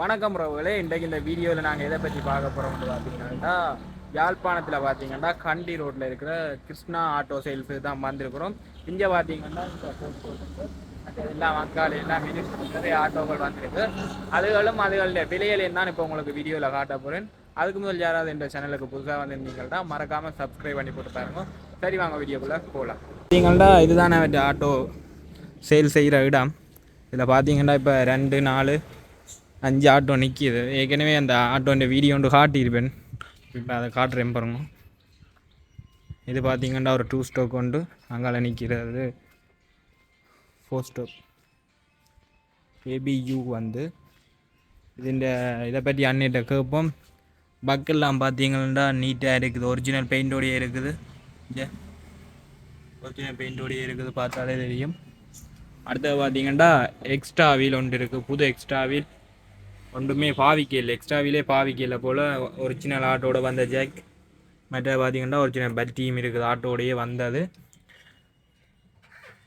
வணக்கம் ரவுகளே இன்றைக்கு இந்த வீடியோவில் நாங்கள் எதை பற்றி பார்க்க போகிறோம்னு பார்த்தீங்கன்னா யாழ்ப்பாணத்தில் பார்த்தீங்கன்னா கண்டி ரோட்டில் இருக்கிற கிருஷ்ணா ஆட்டோ சேல்ஸு தான் வந்திருக்கிறோம். இங்கே பார்த்தீங்கன்னா எல்லா மக்கள் எல்லாம் நிறைய ஆட்டோக்கள் வந்திருக்கு. அதுகளும் அதுகளுடைய விலையிலையும் தான் இப்போ உங்களுக்கு வீடியோவில் காட்ட போகிறேன் அதுக்கு முதல் யாராவது இந்த சேனலுக்கு புதுசாக வந்திருந்தீங்கன்னா மறக்காமல் சப்ஸ்கிரைப் பண்ணி போட்டு பாருங்க. சரி வாங்க வீடியோக்குள்ளே போகலாம் பார்த்தீங்கன்னா இதுதான் ஆட்டோ சேல் செய்கிற இடம். இதில் பார்த்தீங்கன்னா இப்போ ரெண்டு நாலு அஞ்சு ஆட்டோ நிற்கிது ஏற்கனவே அந்த ஆட்டோன்ற வீடியோ ஒன்று காட்டியிருப்பேன். இப்போ அதை காட்டுறேன் பாருங்க. இது பார்த்திங்கன்னா ஒரு டூ ஸ்டோக் கொண்டு அங்கால நிற்கிறது ஃபோர் ஸ்டோக் ஏபியூ வந்து. இதுண்ட இதை பற்றி அன்னிட்ட கேட்போம். பக்கெல்லாம் பார்த்தீங்கன்னா நீட்டாக இருக்குது. ஒரிஜினல் பெயிண்டோடையே இருக்குது. ஒரிஜினல் பெயிண்டோடையே இருக்குது. பார்த்தாலே தெரியும். அடுத்தது பார்த்தீங்கன்னா எக்ஸ்ட்ரா வீல் ஒன்று இருக்குது புது எக்ஸ்ட்ரா வீல் ஒன்றுமே பாவிக்கையில் எக்ஸ்ட்ரா பாவிக்கையில் பாவிக்கல போல் ஒரிஜினல் ஆட்டோட வந்த ஜாக் மற்ற பார்த்தீங்கன்னா ஒரிஜினல் டீம் இருக்குது. ஆட்டோடையே வந்தது.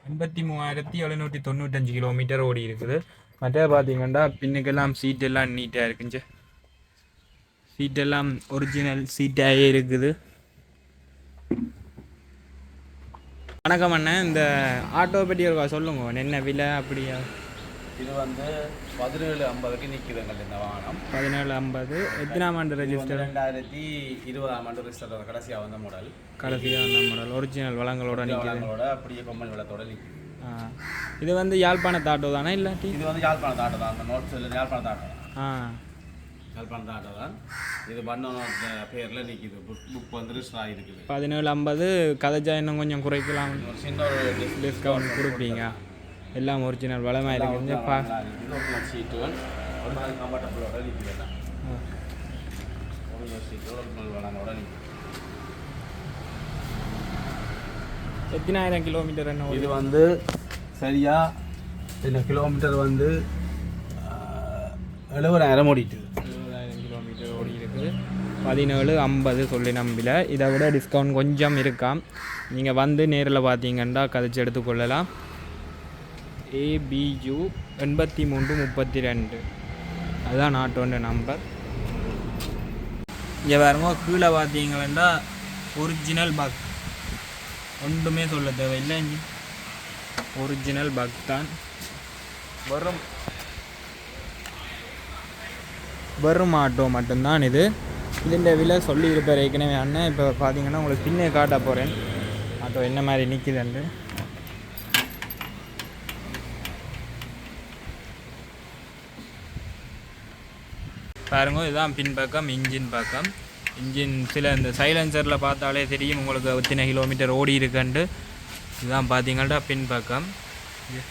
எண்பத்தி மூவாயிரத்தி எழுநூற்றி தொண்ணூத்தஞ்சு கிலோமீட்டர் ஓடி இருக்குது. மற்ற பார்த்தீங்கன்னா பின்னுக்கெல்லாம் சீட்டெல்லாம் நீட்டாக இருக்குஞ்சு சீட்டெல்லாம் ஒரிஜினல் சீட்டாகவே இருக்குது. வணக்கம் அண்ணன் இந்த ஆட்டோ பற்றி ஒரு சொல்லுங்க. என்ன விலை அப்படியா? இது வந்து பதினேழு ஐம்பதுக்கு நிற்குதுங்கள் இந்த வாகனம். பதினேழு ஐம்பது. எத்தனாம் ஆண்டு வந்து ரெஜிஸ்டர் ரெண்டாயிரத்தி இருபதாம் ஆண்டு ரிஜிஸ்டர் கடைசியாக வந்த மாடல் கடைசியாக அந்த மாடல் ஒரிஜினல் வளங்களோட வளங்களோட அப்படியே கொம்பன் விளத்தோட நிற்குது இது வந்து யாழ்ப்பாணத்து ஆட்டோ தானே இல்லாட்டி இது வந்து யாழ்ப்பாண தாட்டை தான். அந்த நோட் செல்லு யாழ்ப்பாண தாட்டை ஆ. யாழ்ப்பாண தாட்டை தான். இது பண்ண பேரில் நிற்கிது புக் புக் வந்து ரிஜிஸ்டர் ஆகிருக்குது. பதினேழு ஐம்பது. கதைச்சா இன்னும் கொஞ்சம் குறைக்கலாம். ஒரு சின்ன ஒரு டிஸ்கவுண்ட் கொடுப்பீங்க. எல்லாம் ஒரிஜினல் வளமாக இருக்குது. பா. வளங்களோட நிற்குது எத்தனாயிரம் கிலோமீட்டர் என்ன இது வந்து சரியா இந்த கிலோமீட்டர் வந்து எழுபதாயிரம் ஓடிட்டு இருபதாயிரம் கிலோமீட்டர் ஓடி இருக்குது பதினேழு ஐம்பது சொல்லி நம்பில. இதை விட டிஸ்கவுண்ட் கொஞ்சம் இருக்காம் நீங்கள் வந்து நேரில் பார்த்தீங்கன்னா கதைச்சு எடுத்துக்கொள்ளலாம். ஏபியு எண்பத்தி மூன்று முப்பத்தி ரெண்டு அதுதான் நாட்டோட நம்பர் இங்கே பாருங்க கீழே பார்த்தீங்கன்னா ஒரிஜினல் பக் ஒன்றுமே சொல்ல தேவையில்லை ஒரிஜினல் பக் தான். வரும் வரும் ஆட்டோ மட்டும்தான் இது. இதில் விலை சொல்லியிருப்பார் ஏற்கனவே அண்ணன். இப்போ பார்த்தீங்கன்னா உங்களுக்கு பின்னே காட்ட போகிறேன் ஆட்டோ என்ன மாதிரி நிற்கிதுன்னு பாருங்க இதுதான் பின் பக்கம் இன்ஜின் பக்கம். இன்ஜின் சில இந்த சைலன்சரில் பார்த்தாலே தெரியும் உங்களுக்கு எத்தனை கிலோமீட்டர் ஓடி இருக்குன்ட்டு இதுதான் பார்த்தீங்கள்டா பின் பக்கம். இது